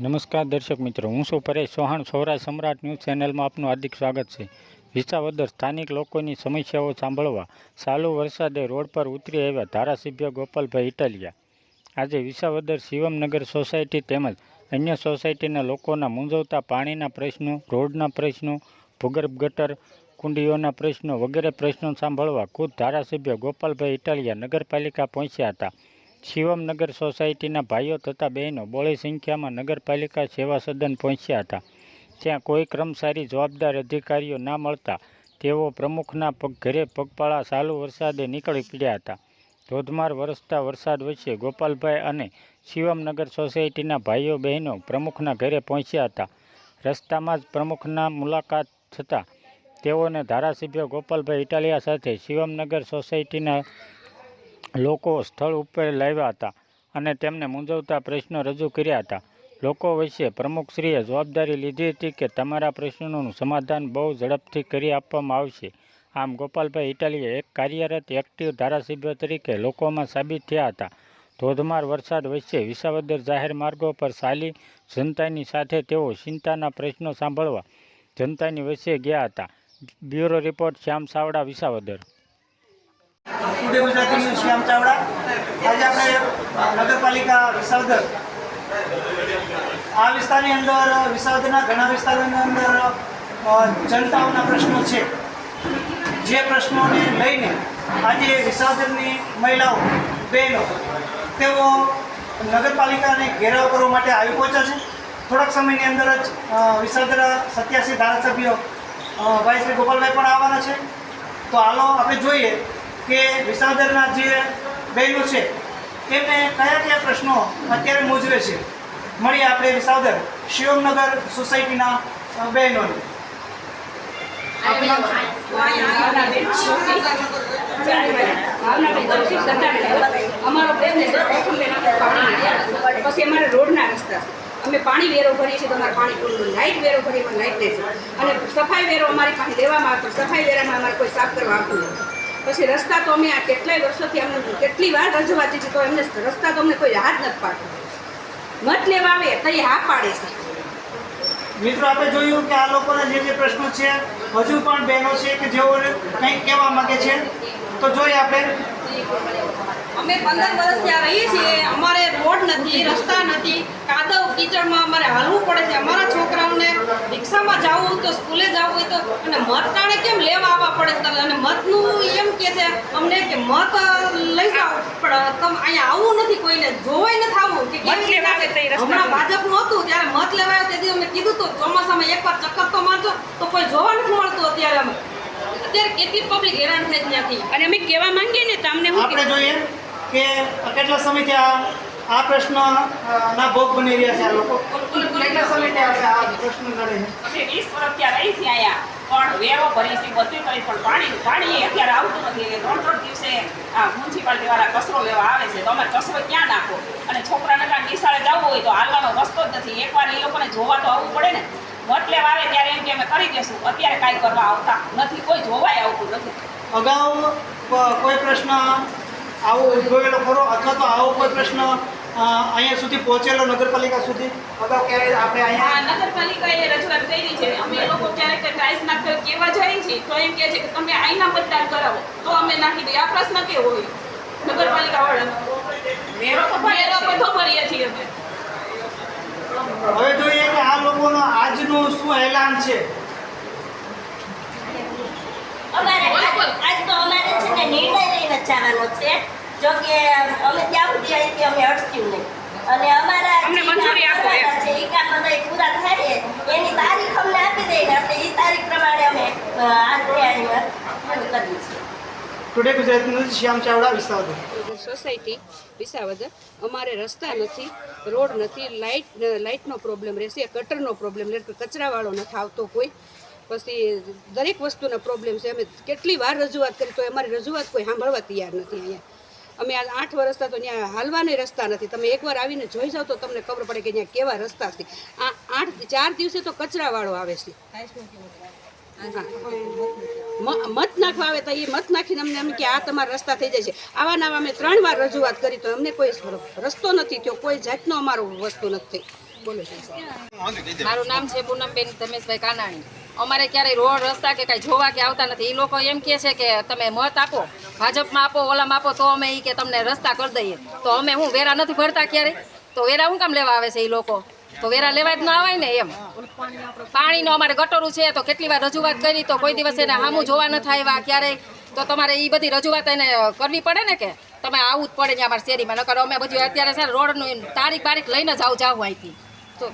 નમસ્કાર દર્શક મિત્રો, હું છું પરેશ ચૌહાણ, સૌરાષ્ટ્ર સમ્રાટ ન્યૂઝ ચેનલમાં આપનું હાર્દિક સ્વાગત છે. વિસાવદર સ્થાનિક લોકોની સમસ્યાઓ સાંભળવા ચાલુ વરસાદે રોડ પર ઉતરી આવ્યા ધારાસભ્ય ગોપાલભાઈ ઇટાલિયા. આજે વિસાવદર શિવમનગર સોસાયટી તેમજ અન્ય સોસાયટીના લોકોના મૂંઝવતા પાણીના પ્રશ્નો, રોડના પ્રશ્નો, ભૂગર્ભ ગટર, કુંડીઓના પ્રશ્નો વગેરે પ્રશ્નો સાંભળવા ખુદ ધારાસભ્ય ગોપાલભાઈ ઇટાલિયા નગરપાલિકા પહોંચ્યા હતા. શિવમનગર સોસાયટીના ભાઈઓ તથા બહેનો બોળી સંખ્યામાં નગરપાલિકા સેવા સદન પહોંચ્યા હતા. ત્યાં કોઈ કર્મચારી જવાબદાર અધિકારીઓ ના મળતા તેઓ પ્રમુખના પગ ઘરે પગપાળા ચાલુ વરસાદે નીકળી પડ્યા હતા. ધોધમાર વરસતા વરસાદ વચ્ચે ગોપાલભાઈ અને શિવમનગર સોસાયટીના ભાઈઓ બહેનો પ્રમુખના ઘરે પહોંચ્યા હતા. રસ્તામાં જ પ્રમુખના મુલાકાત થતાં તેઓને ધારાસભ્ય ગોપાલભાઈ ઇટાલિયા સાથે શિવમનગર સોસાયટીના લોકો સ્થળ ઉપર લાવ્યા હતા અને તેમને મૂંઝવતા પ્રશ્નો રજૂ કર્યા હતા. લોકો વચ્ચે પ્રમુખશ્રીએ જવાબદારી લીધી હતી કે તમારા પ્રશ્નોનું સમાધાન બહુ ઝડપથી કરી આપવામાં આવશે. આમ ગોપાલભાઈ ઇટાલીએ એક કાર્યરત એક્ટિવ ધારાસભ્ય તરીકે લોકોમાં સાબિત થયા હતા. ધોધમાર વરસાદ વચ્ચે વિસાવદર જાહેર માર્ગો પર ચાલી જનતાની સાથે તેઓ ચિંતાના પ્રશ્નો સાંભળવા જનતાની વચ્ચે ગયા હતા. Bureau report Shyam Savda, Visavadar. Today Gujarati news Shyam Chavda. આજે આપણે નગરપાલિકા વિસાવદર. આ વિસ્તારની અંદર, વિસાવદરના ઘણા વિસ્તારોની અંદર જનતાઓના પ્રશ્નો છે. જે પ્રશ્નોને લઈને આજે વિસાવદરની મહિલાઓ, બહેનો, તેઓ નગરપાલિકાને ઘેરાવ કરવા માટે આવી પહોંચ્યા છે. થોડાક સમયની અંદર જ વિસાવદર સત્યાસી ધારાસભ્યો ભાઈ શ્રી ગોપાલભાઈ પણ આવવાના છે. તો હાલો, આપણે જોઈએ કે વિસાવદરના જે બહેનો છે, તેમને કયા કયા પ્રશ્નો અત્યારે મૂંઝવે છે? મળીએ આપણે વિસાવદર શિવમનગર સોસાયટીના બહેનોને. અમારો પછી અમારે રોડના રસ્તા અમે પાણી વેરો ભરીએ છીએ તો અમારે પાણી પૂરું લાઇટ વેરો ભરીએ લાઇટ નહીં અને સફાઈ વેરો અમારી પાસે લેવામાં આવતો સફાઈ વેરામાં અમારે કોઈ સાફ કરવા આવતું નથી. પછી રસ્તા તો અમે આ કેટલાય વર્ષોથી અમને કેટલી વાર રજૂઆત છે તો એમને રસ્તા તો અમને કોઈ હાથ નથી પાડતું. મત લેવા આવે તો એ હા પાડે છે. મિત્રો આપણે જોયું કે આ લોકોના જે જે પ્રશ્નો છે હજુ પણ બહેનો છે કે જેઓ કંઈક કહેવા માંગે છે તો જોઈએ આપણે. અમે પંદર વર્ષ ત્યાં રહીએ છીએ અમારે રોડ નથી રસ્તા નથી કાદવ કીચડમાં અમારે હાલવું પડે છે. અમારા છોકરાઓને રિક્ષામાં જવું તો સ્કૂલે જવું હોય તો અને મતદાણે કેમ લેવા આવવા પડે છે? છે. અમને કે મત લઈ જાઓ. પણ તમે અહીંયા આવું નથી કોઈને જોવાય નથી આવું કે કેવી રીતે હમણાં ભાજપનું હતું ત્યારે મત લેવાયો તેથી અમે કીધું તો ચોમાસામાં એકવાર ચક્કર તો મારજો તો કોઈ જોવા નથી મળતું અત્યારે અમે. અત્યારે કેટલી પબ્લિક હેરાન થઈ ત્યાંથી. અને અમે કહેવા માંગીએ ને તો અમને આપણે જોઈએ કે કેટલા સમયથી આ આ પ્રશ્ન ના ભોગ બની રહ્યા છે આ લોકો. કેટલા સમયથી આપણે આ પ્રશ્ન લડે છે? અમે વીસ વર્ષ ત્યાં રહી છે અહીંયા. પણ વેરો ભરી છે બધું કરી, પણ પાણી પાણી અત્યારે આવતું નથી. એટલે ત્રણ ત્રણ દિવસે આ મ્યુનિસિપાલિટી વાળા કચરો લેવા આવે છે. તો અમારે કચરો ક્યાં નાખો અને છોકરાને કાંઈ નિશાળે જવું હોય તો હાલવાનો રસ્તો જ નથી. એકવાર એ લોકોને જોવા તો આવવું પડે ને. મતલબ આવે ત્યારે એમ કે અમે કરી દઈશું અત્યારે કાંઈ કરવા આવતા નથી. કોઈ જોવાય આવતું નથી. અગાઉ કોઈ પ્રશ્ન આવો ઉદ્ભવેલો ખરો? અથવા તો આવો કોઈ પ્રશ્ન અહીંયા સુધી પહોંચેલો નગરપાલિકા સુધી? અગાઉ ક્યારેય આપણે અહીંયા નગરપાલિકાએ રજૂઆત કરી છે. અમે એ લોકો ક્યારેક ટાઇલ્સ નાખતા કેવા જાય છે તો એમ કહે છે કે તમે આઈના મતદાન કરાવો તો અમે નાખી દઈએ. આ પ્રશ્ન કેવો હોય? નગરપાલિકા વાળા મેરો તો મેરો બધો ભરીએ છીએ અમે. હવે જોઈએ કે આ લોકોનો આજનું શું એલાન છે. અમારે આજ આજ તો અમારે છે ને નિર્ણય લઈને જવાનો છે. જો કે અમે ત્યાં સુધી અહીંથી અમે અટક્યું નહીં. અને અમારા અમને મંજૂરી આપો છે એ કામ બધા પૂરા થાય એની તારીખ અમને આપી દઈને એટલે એ તારીખ પ્રમાણે અમે આ તૈયારીમાં પૂરું કરીએ છીએ. Today Gujarat news Shyam Chavda Visavadar society Visavadar. અમારે રસ્તા નથી રોડ નથી લાઇટ લાઇટનો પ્રોબ્લેમ રહેશે કટરનો પ્રોબ્લેમ રહેશે કચરાવાળો નથી આવતો કોઈ. પછી દરેક વસ્તુના પ્રોબ્લેમ છે અમે કેટલી વાર રજૂઆત કરી તો અમારી રજૂઆત કોઈ સાંભળવા તૈયાર નથી અહીંયા. અમે આ આઠ વર્ષથી તો ત્યાં હાલવાને રસ્તા નથી. તમે એકવાર આવીને જોઈ જાઓ તો તમને ખબર પડે કે ત્યાં કેવા રસ્તા છે. આ આઠ, ચાર દિવસે તો કચરાવાળો આવે છે. મત નાખવા આવે તો એ મત નાખીને અમને એમ કે આ તમારા રસ્તા થઈ જાય છે. આવા નવા અમે ત્રણ વાર રજૂઆત કરી તો અમને કોઈ રસ્તો નથી થયો. કોઈ જાતનો અમારો વસ્તુ નથી. થઈ બોલો મારું નામ છે પૂનમબેન ધમેશભાઈ કાનાણી. અમારે ક્યારેય રોડ રસ્તા કે કાંઈ જોવા કે આવતા નથી. એ લોકો એમ કહે છે કે તમે મત આપો ભાજપમાં આપો ઓલામાં આપો તો અમે એ કે તમને રસ્તા કરી દઈએ. તો અમે હું વેરા નથી ભરતા ક્યારે? તો વેરા શું કામ લેવા આવે છે એ લોકો? તો વેરા લેવા જ ન આવે ને એમ. પાણીનો અમારે ગટોરું છે તો કેટલી વાર રજૂઆત કરી તો કોઈ દિવસ એને હામું જોવા ન થાય એવા ક્યારેય. તો તમારે એ બધી રજૂઆત એને કરવી પડે ને કે? તમે આવું જ પડે ને અમારા શેરીમાં નકર અમે બધું અત્યારે છે ને રોડનું તારીખ બારીખ લઈને જ આવું જાવ અહીંથી. તો